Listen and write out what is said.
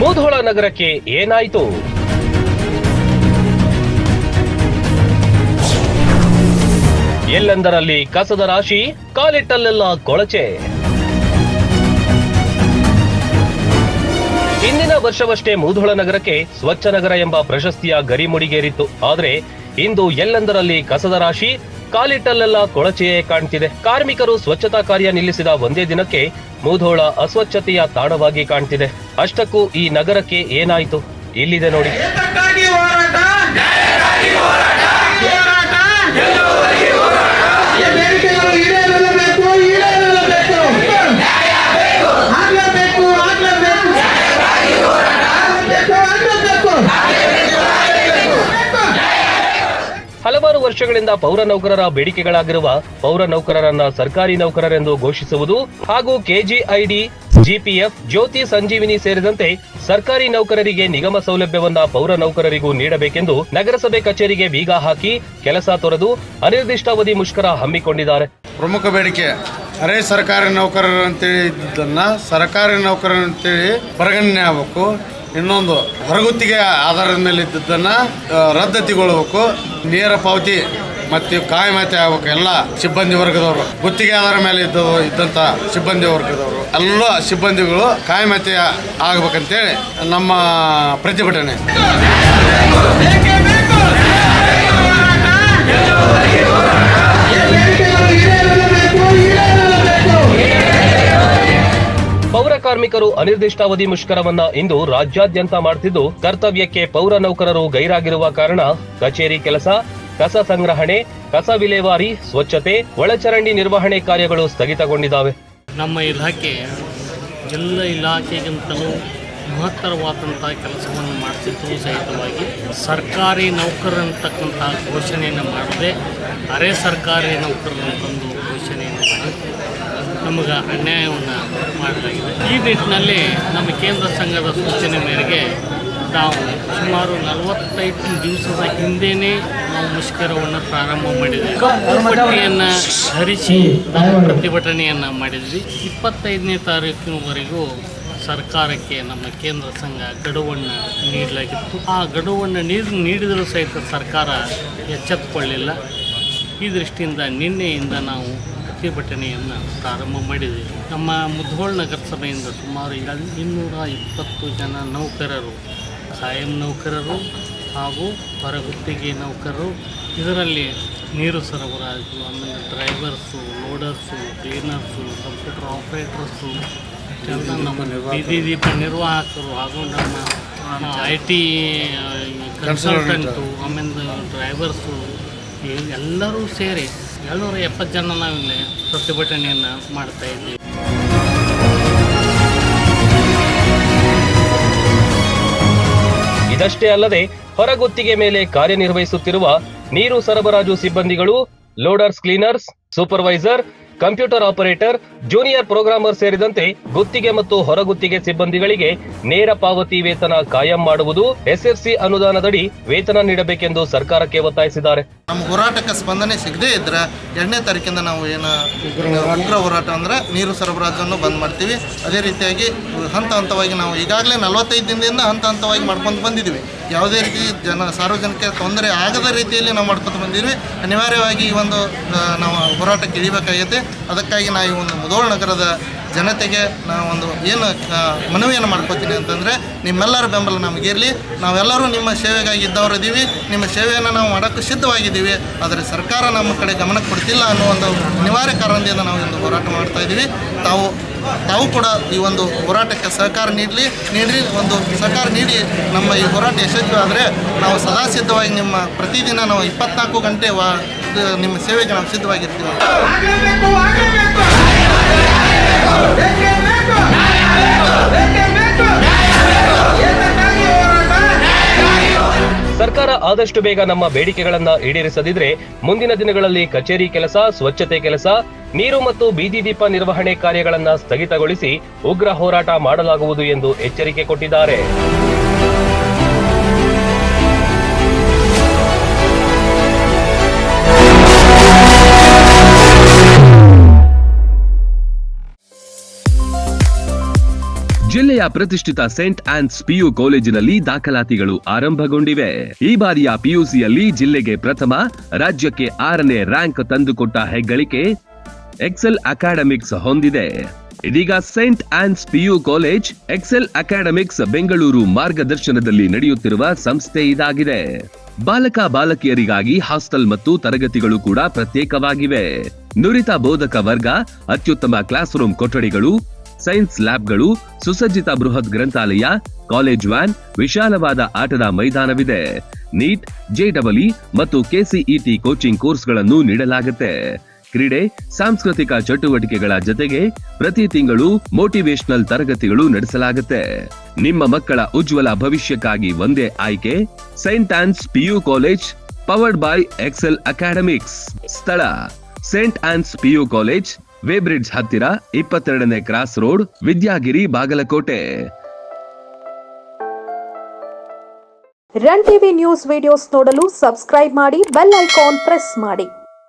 ಮುಧೋಳ ನಗರಕ್ಕೆ ಏನಾಯಿತು? ಎಲ್ಲೆಂದರಲ್ಲಿ ಕಸದ ರಾಶಿ, ಕಾಲಿಟ್ಟಲ್ಲೆಲ್ಲ ಕೊಳಚೆ. ಹಿಂದಿನ ವರ್ಷವಷ್ಟೇ ಮೂಧೋಳ ನಗರಕ್ಕೆ ಸ್ವಚ್ಛ ನಗರ ಎಂಬ ಪ್ರಶಸ್ತಿಯ ಗರಿಮುಡಿಗೇರಿತ್ತು. ಆದರೆ ಇಂದು ಎಲ್ಲೆಂದರಲ್ಲಿ ಕಸದ ರಾಶಿ? ಕಾಲಿಟ್ಟಲ್ಲೆಲ್ಲ ಕೊಳಚೆಯೇ ಕಾಣ್ತಿದೆ. ಕಾರ್ಮಿಕರು ಸ್ವಚ್ಛತಾ ಕಾರ್ಯ ನಿಲ್ಲಿಸಿದ ಒಂದೇ ದಿನಕ್ಕೆ ಮೂಧೋಳ ಅಸ್ವಚ್ಛತೆಯ ತಾಣವಾಗಿ ಕಾಣ್ತಿದೆ. ಅಷ್ಟಕ್ಕೂ ಈ ನಗರಕ್ಕೆ ಏನಾಯಿತು? ಇಲ್ಲಿದೆ ನೋಡಿ. ವರ್ಷಗಳಿಂದ ಪೌರ ನೌಕರರ ಬೇಡಿಕೆಗಳಾಗಿರುವ ಪೌರ ನೌಕರರನ್ನ ಸರ್ಕಾರಿ ನೌಕರರೆಂದು ಘೋಷಿಸುವುದು ಹಾಗೂ ಕೆಜಿಐಡಿ, ಜಿಪಿಎಫ್, ಜ್ಯೋತಿ ಸಂಜೀವಿನಿ ಸೇರಿದಂತೆ ಸರ್ಕಾರಿ ನೌಕರರಿಗೆ ನಿಗಮ ಸೌಲಭ್ಯವನ್ನ ಪೌರ ನೌಕರರಿಗೂ ನೀಡಬೇಕೆಂದು ನಗರಸಭೆ ಕಚೇರಿಗೆ ಬೀಗ ಹಾಕಿ ಕೆಲಸ ತೊರೆದು ಅನಿರ್ದಿಷ್ಟಾವಧಿ ಮುಷ್ಕರ ಹಮ್ಮಿಕೊಂಡಿದ್ದಾರೆ. ಪ್ರಮುಖ ಬೇಡಿಕೆ, ಅರೆ ಸರ್ಕಾರಿ ನೌಕರರು ಅಂತೇಳಿ ಸರ್ಕಾರಿ ನೌಕರರು ಅಂತೇಳಿ ಆಗಬೇಕು. ಇನ್ನೊಂದು ಹೊರಗುತ್ತಿಗೆ ಆಧಾರದ ಮೇಲೆ ಇದ್ದದ್ದನ್ನು ರದ್ದತಿಗೊಳ್ಳಬೇಕು ನೇರ ಪಾವತಿ ಮತ್ತು ಕಾಯಮಾತಿ ಆಗ್ಬೇಕು ಎಲ್ಲ ಸಿಬ್ಬಂದಿ ವರ್ಗದವರು. ಗುತ್ತಿಗೆ ಆಧಾರ ಮೇಲೆ ಇದ್ದ ಇದ್ದಂಥ ಸಿಬ್ಬಂದಿ ವರ್ಗದವರು. ಎಲ್ಲ ಸಿಬ್ಬಂದಿಗಳು ಕಾಯಮಾತಿ ಆಗ್ಬೇಕಂತೇಳಿ ನಮ್ಮ ಪ್ರತಿಭಟನೆ. ಬೇಕೇ? ಕಾರ್ಮಿಕರು ಅನಿರ್ದಿಷ್ಟಾವಧಿ ಮುಷ್ಕರವನ್ನ ಇಂದು ರಾಜ್ಯಾದ್ಯಂತ ಮಾಡ್ತಿದ್ದು, ಕರ್ತವ್ಯಕ್ಕೆ ಪೌರ ನೌಕರರು ಗೈರಾಗಿರುವ ಕಾರಣ ಕಚೇರಿ ಕೆಲಸ, ಕಸ ಸಂಗ್ರಹಣೆ, ಕಸ ವಿಲೇವಾರಿ, ಸ್ವಚ್ಛತೆ, ಒಳಚರಂಡಿ ನಿರ್ವಹಣೆ ಕಾರ್ಯಗಳು ಸ್ಥಗಿತಗೊಂಡಿದ್ದಾವೆ. ನಮ್ಮ ಇಲಾಖೆ ಎಲ್ಲ ಇಲಾಖೆಗಿಂತಲೂ ಮಹತ್ತರವಾದಂಥ ಕೆಲಸವನ್ನು ಮಾಡ್ತಿದ್ದು ಸಹಿತವಾಗಿ ಸರ್ಕಾರಿ ನೌಕರರಂತಕ್ಕಂತಹ ಘೋಷಣೆಯನ್ನು ಮಾಡದೆ ಅರೆ ಸರ್ಕಾರಿ ನೌಕರರಂತಂದು ಘೋಷಣೆಯನ್ನು ಮಾಡಿ ನಮಗೆ ಅನ್ಯಾಯವನ್ನು ಮಾಡಲಾಗಿದೆ. ಈ ನಿಟ್ಟಿನಲ್ಲಿ ನಮ್ಮ ಕೇಂದ್ರ ಸಂಘದ ಸೂಚನೆ ಮೇರೆಗೆ ನಾವು ಸುಮಾರು ನಲವತ್ತೈದು ದಿವಸದ ಹಿಂದೆಯೇ ನಾವು ಮುಷ್ಕರವನ್ನು ಪ್ರಾರಂಭ ಮಾಡಿದ್ವಿ. ಪಟ್ಟಿಯನ್ನು ಧರಿಸಿ ನಾವು ಪ್ರತಿಭಟನೆಯನ್ನು ಮಾಡಿದ್ವಿ. ಇಪ್ಪತ್ತೈದನೇ ತಾರೀಕಿನವರೆಗೂ ಸರ್ಕಾರಕ್ಕೆ ನಮ್ಮ ಕೇಂದ್ರ ಸಂಘ ಗಡುವನ್ನು ನೀಡಲಾಗಿತ್ತು. ಆ ಗಡುವನ್ನು ನೀರು ನೀಡಿದರೂ ಸಹಿತ ಸರ್ಕಾರ ಎಚ್ಚೆತ್ತುಕೊಳ್ಳಿಲ್ಲ ಈ ದೃಷ್ಟಿಯಿಂದ ನಿನ್ನೆಯಿಂದ ನಾವು ಪ್ರತಿಭಟನೆಯನ್ನು ಪ್ರಾರಂಭ ಮಾಡಿದೆ. ನಮ್ಮ ಮುಧೋಳ್ ನಗರಸಭೆಯಿಂದ ಸುಮಾರು ಇನ್ನೂರ ಇಪ್ಪತ್ತು ಜನ ನೌಕರರು ಕಾಯಂ ನೌಕರರು ಹಾಗೂ ಹೊರಗುತ್ತಿಗೆ ನೌಕರರು ಇದರಲ್ಲಿ ನೀರು ಸರಬರಾಜು ಆಮೇಲೆ drivers loaders cleaners computer operators ನಮ್ಮ ಬೀದಿ ದೀಪ ನಿರ್ವಾಹಕರು ಹಾಗೂ ನಮ್ಮ ಐ ಟಿ ಕನ್ಸಲ್ಟೆಂಟು ಆಮೇಲೆ ಡ್ರೈವರ್ಸು ಎಲ್ಲರೂ ಸೇರಿ ಏಳ್ನೂರ ಎಪ್ಪತ್ತು ಜನ ನಾವಿಲ್ಲಿ ಪ್ರತಿಭಟನೆಯನ್ನು ಮಾಡ್ತಾ ಇದ್ದೀವಿ. ಇದಷ್ಟೇ ಅಲ್ಲದೆ ಹೊರಗುತ್ತಿಗೆ ಮೇಲೆ ಕಾರ್ಯನಿರ್ವಹಿಸುತ್ತಿರುವ ನೀರು ಸರಬರಾಜು ಸಿಬ್ಬಂದಿಗಳು, loaders cleaners, supervisor computer operator, junior programmer ಸೇರಿದಂತೆ ಗುತ್ತಿಗೆ ಮತ್ತು ಹೊರಗುತ್ತಿಗೆ ಸಿಬ್ಬಂದಿಗಳಿಗೆ ನೇರ ಪಾವತಿ ವೇತನ ಕಾಯಂ ಮಾಡುವುದು ಎಸ್ಎಫ್ಸಿ ಅನುದಾನದಡಿ ವೇತನ ನೀಡಬೇಕೆಂದು ಸರ್ಕಾರಕ್ಕೆ ಒತ್ತಾಯಿಸಿದ್ದಾರೆ. ನಮ್ಮ ಹೋರಾಟಕ್ಕೆ ಸ್ಪಂದನೆ ಸಿಗದೇ ಇದ್ರೆ ಎರಡನೇ ತಾರೀಕಿಂದ ನಾವು ಏನು ಉಗ್ರ ಹೋರಾಟ ಅಂದ್ರೆ ನೀರು ಸರಬರಾಜನ್ನು ಬಂದ್ ಮಾಡ್ತೀವಿ. ಅದೇ ರೀತಿಯಾಗಿ ಹಂತ ಹಂತವಾಗಿ ನಾವು ಈಗಾಗಲೇ ನಲವತ್ತೈದು ದಿನದಿಂದ ಹಂತ ಹಂತವಾಗಿ ಮಾಡ್ಕೊಂಡು ಬಂದಿದ್ದೀವಿ. ಯಾವುದೇ ರೀತಿ ಜನ ಸಾರ್ವಜನಿಕ ತೊಂದರೆ ಆಗದ ರೀತಿಯಲ್ಲಿ ನಾವು ಮಾಡ್ಕೊಂಡು ಬಂದಿದ್ವಿ ಅನಿವಾರ್ಯವಾಗಿ ಈ ಒಂದು ನಾವು ಹೋರಾಟಕ್ಕೆ ಇಳಿಬೇಕಾಗೈತೆ. ಅದಕ್ಕಾಗಿ ನಾವು ಈ ಒಂದು ಮುಧೋಳ ನಗರದ ಜನತೆಗೆ ನಾವು ಒಂದು ಏನು ಮನವಿಯನ್ನು ಮಾಡ್ಕೋತೀನಿ ಅಂತಂದರೆ ನಿಮ್ಮೆಲ್ಲರ ಬೆಂಬಲ ನಮಗಿರಲಿ ನಾವೆಲ್ಲರೂ ನಿಮ್ಮ ಸೇವೆಗಾಗಿ ಇದ್ದವರು ಇದ್ದೀವಿ ನಿಮ್ಮ ಸೇವೆಯನ್ನು ನಾವು ಮಾಡೋಕ್ಕೆ ಸಿದ್ಧವಾಗಿದ್ದೀವಿ. ಆದರೆ ಸರ್ಕಾರ ನಮ್ಮ ಕಡೆ ಗಮನ ಕೊಡ್ತಿಲ್ಲ ಅನ್ನೋ ಒಂದು ಅನಿವಾರ್ಯ ಕಾರಣದಿಂದ ನಾವು ಒಂದು ಹೋರಾಟ ಮಾಡ್ತಾ ಇದ್ದೀವಿ ತಾವು ತಾವು ಕೂಡ ಈ ಒಂದು ಹೋರಾಟಕ್ಕೆ ಸಹಕಾರ ನೀಡಲಿ ನೀಡಿ ಒಂದು ಸಹಕಾರ ನೀಡಿ ನಮ್ಮ ಈ ಹೋರಾಟ ಯಶಸ್ವಿ ಆದರೆ ನಾವು ಸದಾ ಸಿದ್ಧವಾಗಿ ನಿಮ್ಮ ಪ್ರತಿದಿನ ನಾವು ಇಪ್ಪತ್ನಾಲ್ಕು ಗಂಟೆ ವಾ ನಿಮ್ಮ ಸೇವೆಗೆ ನಾವು ಸಿದ್ಧವಾಗಿರ್ತೀವಿ. ಸರ್ಕಾರ ಆದಷ್ಟು ಬೇಗ ನಮ್ಮ ಬೇಡಿಕೆಗಳನ್ನ ಈಡೇರಿಸದಿದ್ರೆ ಮುಂದಿನ ದಿನಗಳಲ್ಲಿ ಕಚೇರಿ ಕೆಲಸ, ಸ್ವಚ್ಛತೆ ಕೆಲಸ, ನೀರು ಮತ್ತು ಬೀದಿ ದೀಪ ನಿರ್ವಹಣೆ ಕಾರ್ಯಗಳನ್ನ ಸ್ಥಗಿತಗೊಳಿಸಿ ಉಗ್ರ ಹೋರಾಟ ಮಾಡಲಾಗುವುದು ಎಂದು ಎಚ್ಚರಿಕೆ ಕೊಟ್ಟಿದ್ದಾರೆ. ಜಿಲ್ಲೆಯ ಪ್ರತಿಷ್ಠಿತ ಸೆಂಟ್ ಆನ್ಸ್ ಪಿಯು ಕಾಲೇಜಿನಲ್ಲಿ ದಾಖಲಾತಿಗಳು ಆರಂಭಗೊಂಡಿವೆ. ಈ ಬಾರಿಯ ಪಿಯುಸಿಯಲ್ಲಿ ಜಿಲ್ಲೆಗೆ ಪ್ರಥಮ, ರಾಜ್ಯಕ್ಕೆ ಆರನೇ ರ್ಯಾಂಕ್ ತಂದುಕೊಟ್ಟ ಹೆಗ್ಗಳಿಕೆ ಎಕ್ಸೆಲ್ ಅಕಾಡೆಮಿಕ್ಸ್ ಹೊಂದಿದೆ. ಇದೀಗ saint Ann's PU college, Excel academics Bengaluru ಮಾರ್ಗದರ್ಶನದಲ್ಲಿ ನಡೆಯುತ್ತಿರುವ ಸಂಸ್ಥೆ ಇದಾಗಿದೆ. ಬಾಲಕ ಬಾಲಕಿಯರಿಗಾಗಿ ಹಾಸ್ಟೆಲ್ ಮತ್ತು ತರಗತಿಗಳು ಕೂಡ ಪ್ರತ್ಯೇಕವಾಗಿವೆ. ನುರಿತ ಬೋಧಕ ವರ್ಗ, ಅತ್ಯುತ್ತಮ ಕ್ಲಾಸ್ ರೂಮ್ ಕೊಠಡಿಗಳು ಸೈನ್ಸ್ ಲ್ಯಾಬ್ಗಳು ಸುಸಜ್ಜಿತ ಬೃಹತ್ ಗ್ರಂಥಾಲಯ, ಕಾಲೇಜ್ ವ್ಯಾನ್, ವಿಶಾಲವಾದ ಆಟದ ಮೈದಾನವಿದೆ. ನೀಟ್ ಜೆಡಬ್ಲ್ಇ ಮತ್ತು ಕೆಸಿಇಟಿ ಕೋಚಿಂಗ್ ಕೋರ್ಸ್ಗಳನ್ನು ನೀಡಲಾಗುತ್ತೆ. ಕ್ರೀಡೆ, ಸಾಂಸ್ಕೃತಿಕ ಚಟುವಟಿಕೆಗಳ ಜೊತೆಗೆ ಪ್ರತಿ ತಿಂಗಳು ಮೋಟಿವೇಶನಲ್ ತರಗತಿಗಳು ನಡೆಸಲಾಗುತ್ತೆ. ನಿಮ್ಮ ಮಕ್ಕಳ ಉಜ್ವಲ ಭವಿಷ್ಯಕ್ಕಾಗಿ ಒಂದೇ ಆಯ್ಕೆ, saint Ann's PU college, powered by Excel academics. ಸ್ಥಳ, saint Ann's PU college Weybridge ಹತ್ತಿರ ಇಪ್ಪತ್ತೆರಡನೇ cross road, Vidyagiri Bagalkot. Run TV news videos ನೋಡಲು ಸಬ್ಸ್ಕ್ರೈಬ್ ಮಾಡಿ, ಬೆಲ್ ಐಕಾನ್ ಪ್ರೆಸ್ ಮಾಡಿ.